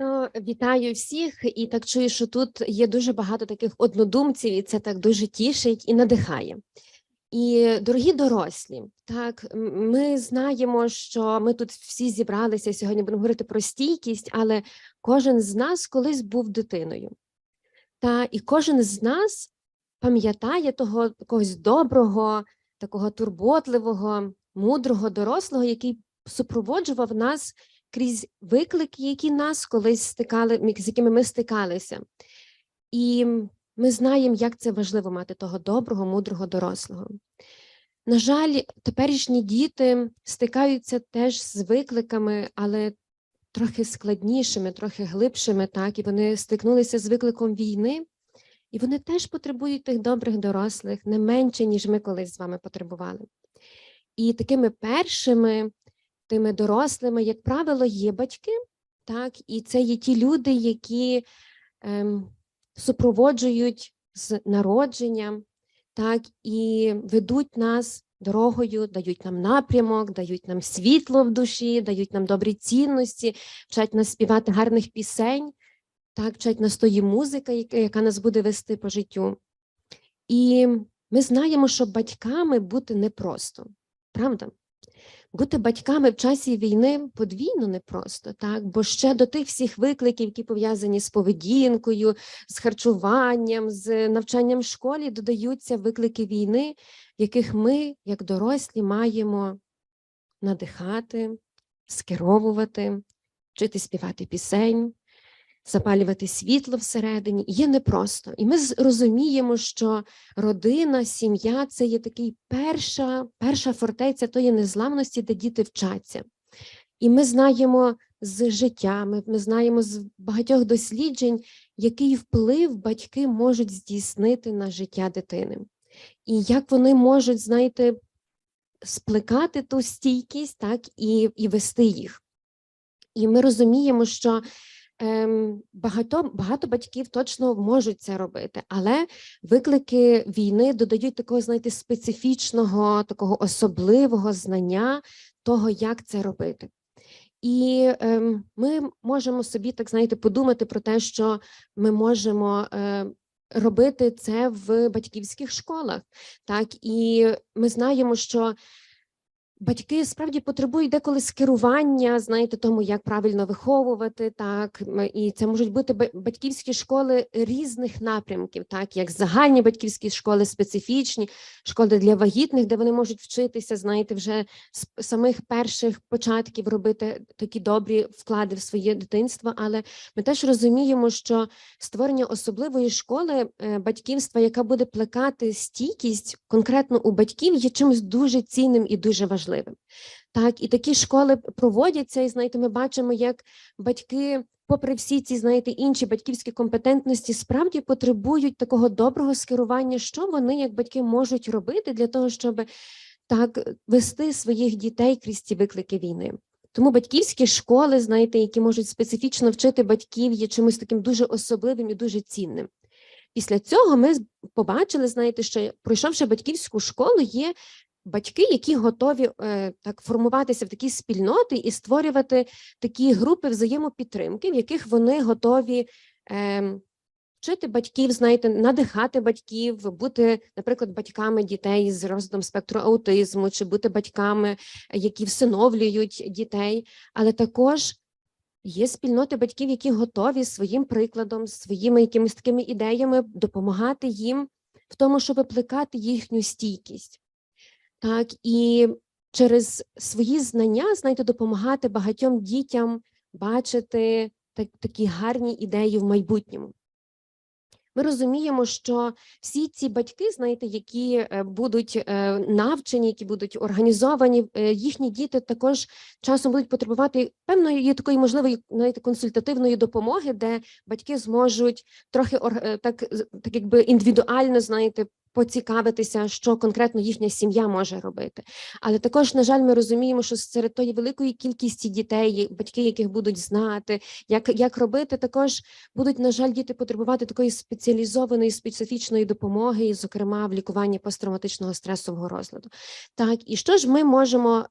Ну, Вітаю всіх, і так чую, що тут є дуже багато таких однодумців, і це так дуже тішить і надихає. І дорогі дорослі, так ми знаємо, що ми тут всі зібралися сьогодні. Будемо говорити про стійкість, але кожен з нас колись був дитиною. Та і кожен з нас пам'ятає того якогось доброго, такого турботливого, мудрого дорослого, який супроводжував нас крізь виклики, які нас колись стикали, з якими ми стикалися. І ми знаємо, як це важливо мати того доброго, мудрого дорослого. На жаль, теперішні діти стикаються теж з викликами, але трохи складнішими, трохи глибшими, так, і вони стикнулися з викликом війни, і вони теж потребують тих добрих дорослих не менше, ніж ми колись з вами потребували. І такими першими тими дорослими, як правило, є батьки, так, і це є ті люди, які ем, супроводжують з народження, так, і ведуть нас дорогою, дають нам напрямок, дають нам світло в душі, дають нам добрі цінності, вчать нас співати гарних пісень, так, вчать нас тої музики, яка- яка нас буде вести по життю. І ми знаємо, що батьками бути непросто, правда? Бути батьками в часі війни подвійно непросто, так? бо ще до тих всіх викликів, які пов'язані з поведінкою, з харчуванням, з навчанням в школі, додаються виклики війни, яких ми, як дорослі, маємо надихати, скеровувати, вчити співати пісень, запалювати світло всередині. Є непросто. І ми розуміємо, що родина, сім'я це є такий перша, перша фортеця тої незламності, де діти вчаться. І ми знаємо з життя, ми, ми знаємо з багатьох досліджень, який вплив батьки можуть здійснити на життя дитини. І як вони можуть, знаєте, сплекати ту стійкість, так, і, і вести їх. І ми розуміємо, що багато, багато батьків точно можуть це робити, але виклики війни додають такого, знаєте, специфічного, такого особливого знання того, як це робити. І ем, ми можемо собі, так знаєте, подумати про те, що ми можемо е, робити це в батьківських школах. Так, і ми знаємо, що Батьки справді потребують деколи скерування, знаєте, тому як правильно виховувати, так і це можуть бути батьківські школи різних напрямків, так як загальні батьківські школи, специфічні школи для вагітних, де вони можуть вчитися, знаєте, вже з самих перших початків робити такі добрі вклади в своє дитинство. Але ми теж розуміємо, що створення особливої школи е, батьківства, яка буде плекати стійкість конкретно у батьків, є чимось дуже цінним і дуже важливим. Так, і такі школи проводяться, і знаєте, ми бачимо, як батьки, попри всі ці, знаєте, інші батьківські компетентності, справді потребують такого доброго скерування, що вони, як батьки, можуть робити для того, щоб так вести своїх дітей крізь ці виклики війни. Тому батьківські школи, знаєте, які можуть специфічно вчити батьків, є чимось таким дуже особливим і дуже цінним. Після цього ми побачили, знаєте, що пройшовши батьківську школу, є батьки, які готові е, так формуватися в такі спільноти і створювати такі групи взаємопідтримки, в яких вони готові е, вчити батьків, знаєте, надихати батьків, бути, наприклад, батьками дітей з розвитком спектру аутизму, чи бути батьками, які всиновлюють дітей, але також. Є спільноти батьків, які готові своїм прикладом, своїми якимись такими ідеями допомагати їм в тому, щоб плекати їхню стійкість. Так, і через свої знання, знаєте, допомагати багатьом дітям бачити так, такі гарні ідеї в майбутньому. Ми розуміємо, що всі ці батьки, знаєте, які е, будуть е, навчені, які будуть організовані, е, їхні діти також часом будуть потребувати певної такої можливої знаєте, консультативної допомоги, де батьки зможуть трохи так, так якби індивідуально, знаєте, поцікавитися, що конкретно їхня сім'я може робити. Але також, на жаль, ми розуміємо, що серед тої великої кількості дітей, батьки, яких будуть знати, як, як робити, також будуть, на жаль, діти потребувати такої спеціалізованої специфічної допомоги, зокрема, в лікуванні посттравматичного стресового розладу. Так, і що ж ми можемо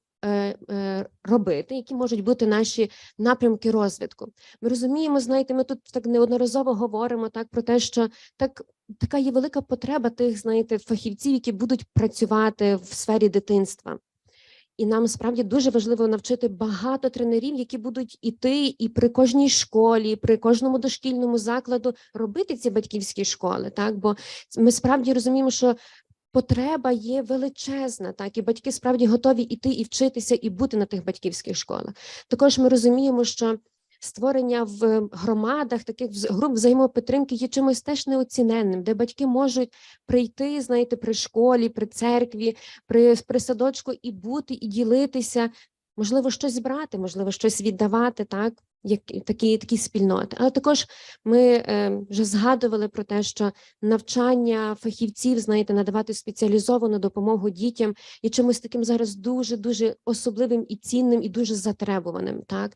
робити, які можуть бути наші напрямки розвитку. Ми розуміємо, знаєте, ми тут так неодноразово говоримо так про те, що так така є велика потреба тих, знаєте, фахівців, які будуть працювати в сфері дитинства. І нам справді дуже важливо навчити багато тренерів, які будуть іти і при кожній школі, при кожному дошкільному закладу робити ці батьківські школи. Так, бо ми справді розуміємо, що потреба є величезна, так і батьки справді готові іти і вчитися, і бути на тих батьківських школах. Також ми розуміємо, що створення в громадах таких груп взаємопідтримки є чимось теж неоціненним, де батьки можуть прийти, знаєте, при школі, при церкві, при, при садочку і бути, і ділитися, можливо, щось брати, можливо, щось віддавати, так, як такі, такі спільноти. Але також ми е, вже згадували про те, що навчання фахівців, знаєте, надавати спеціалізовану допомогу дітям є чимось таким зараз дуже дуже особливим і цінним, і дуже затребуваним. Так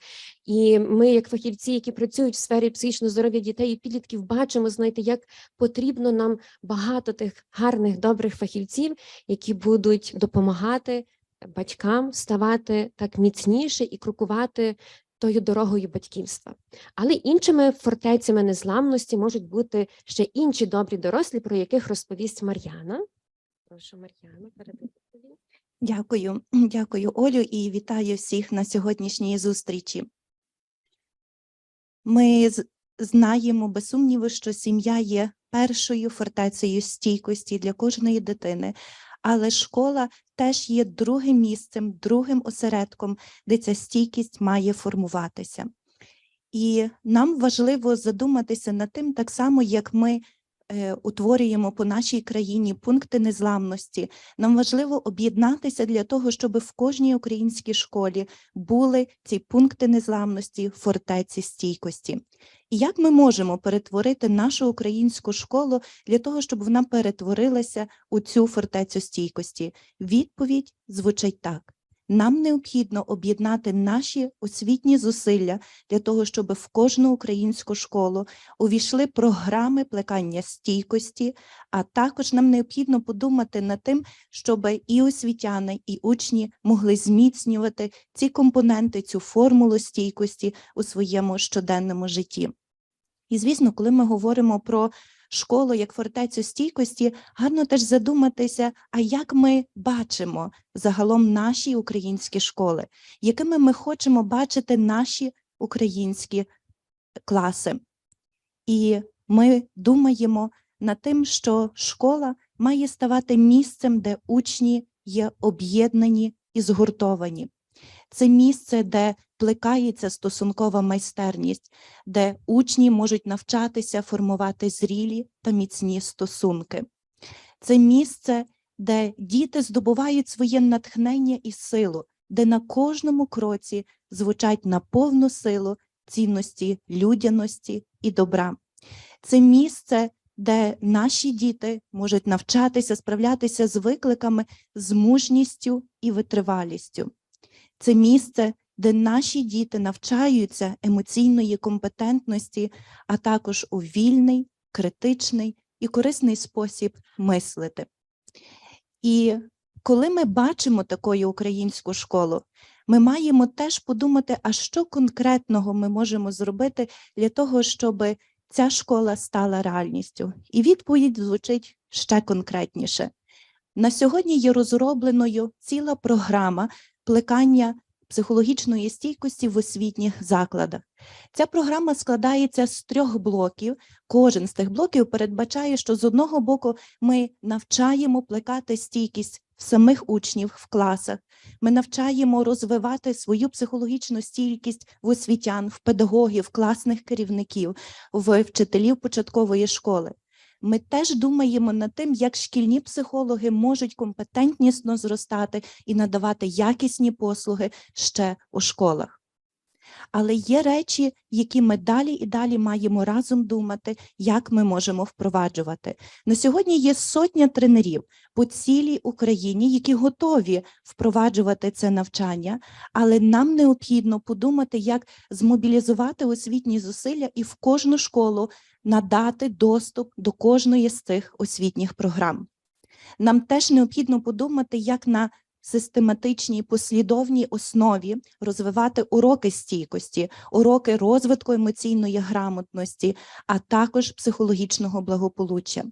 і ми, як фахівці, які працюють в сфері психічного здоров'я дітей і підлітків, бачимо, знаєте, як потрібно нам багато тих гарних, добрих фахівців, які будуть допомагати батькам ставати так міцніше і крокувати тою дорогою батьківства. Але іншими фортецями незламності можуть бути ще інші добрі дорослі, про яких розповість Мар'яна. Прошу, Мар'яна, передайте тобі. Дякую, дякую, Олю, і вітаю всіх на сьогоднішній зустрічі. Ми знаємо без сумніву, що сім'я є першою фортецею стійкості для кожної дитини, але школа теж є другим місцем, другим осередком, де ця стійкість має формуватися. І нам важливо задуматися над тим, так само, як ми утворюємо по нашій країні пункти незламності, нам важливо об'єднатися для того, щоб в кожній українській школі були ці пункти незламності, фортеці стійкості. І як ми можемо перетворити нашу українську школу для того, щоб вона перетворилася у цю фортецю стійкості? Відповідь звучить так: нам необхідно об'єднати наші освітні зусилля для того, щоб в кожну українську школу увійшли програми плекання стійкості, а також нам необхідно подумати над тим, щоб і освітяни, і учні могли зміцнювати ці компоненти, цю формулу стійкості у своєму щоденному житті. І, звісно, коли ми говоримо про школу як фортецю стійкості, гарно теж задуматися, а як ми бачимо загалом наші українські школи, якими ми хочемо бачити наші українські класи. І ми думаємо над тим, що школа має ставати місцем, де учні є об'єднані і згуртовані. Це місце, де плекається стосункова майстерність, де учні можуть навчатися формувати зрілі та міцні стосунки. Це місце, де діти здобувають своє натхнення і силу, де на кожному кроці звучать на повну силу цінності людяності і добра. Це місце, де наші діти можуть навчатися справлятися з викликами з мужністю і витривалістю. Це місце, де наші діти навчаються емоційної компетентності, а також у вільний, критичний і корисний спосіб мислити. І коли ми бачимо такою українську школу, ми маємо теж подумати, а що конкретного ми можемо зробити для того, щоб ця школа стала реальністю. І відповідь звучить ще конкретніше. На сьогодні є розробленою ціла програма плекання психологічної стійкості в освітніх закладах. Ця програма складається з трьох блоків. Кожен з тих блоків передбачає, що з одного боку ми навчаємо плекати стійкість в самих учнів в класах. Ми навчаємо розвивати свою психологічну стійкість в освітян, в педагогів, класних керівників, в вчителів початкової школи. Ми теж думаємо над тим, як шкільні психологи можуть компетентнісно зростати і надавати якісні послуги ще у школах. Але є речі, які ми далі і далі маємо разом думати, як ми можемо впроваджувати. На сьогодні є сотня тренерів по цілій Україні, які готові впроваджувати це навчання, але нам необхідно подумати, як змобілізувати освітні зусилля і в кожну школу надати доступ до кожної з цих освітніх програм. Нам теж необхідно подумати, як на систематичній послідовній основі розвивати уроки стійкості, уроки розвитку емоційної грамотності, а також психологічного благополуччя.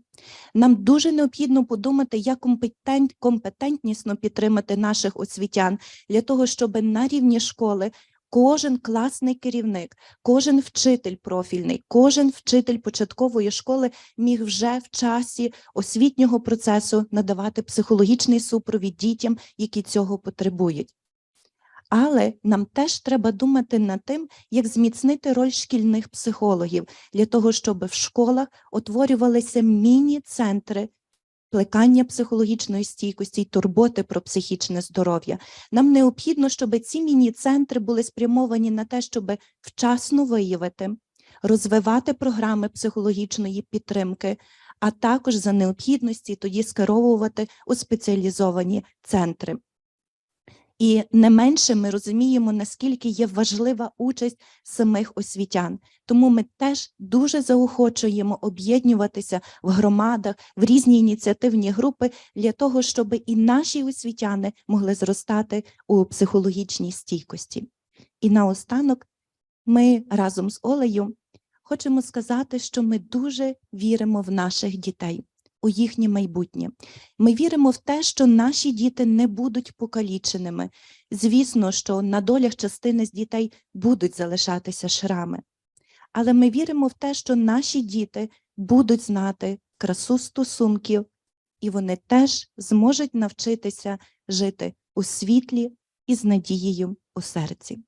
Нам дуже необхідно подумати, як компетент, компетентнісно підтримати наших освітян для того, щоб на рівні школи кожен класний керівник, кожен вчитель профільний, кожен вчитель початкової школи міг вже в часі освітнього процесу надавати психологічний супровід дітям, які цього потребують. Але нам теж треба думати над тим, як зміцнити роль шкільних психологів для того, щоб в школах утворювалися міні-центри плекання психологічної стійкості й турботи про психічне здоров'я. Нам необхідно, щоб ці міні-центри були спрямовані на те, щоб вчасно виявити, розвивати програми психологічної підтримки, а також за необхідності тоді скеровувати у спеціалізовані центри. І не менше ми розуміємо, наскільки є важлива участь самих освітян. Тому ми теж дуже заохочуємо об'єднуватися в громадах, в різні ініціативні групи для того, щоб і наші освітяни могли зростати у психологічній стійкості. І наостанок ми разом з Олею хочемо сказати, що ми дуже віримо в наших дітей, у їхнє майбутнє. Ми віримо в те, що наші діти не будуть покаліченими. Звісно, що на долях частини з дітей будуть залишатися шрами. Але ми віримо в те, що наші діти будуть знати красу стосунків, і вони теж зможуть навчитися жити у світлі і з надією у серці.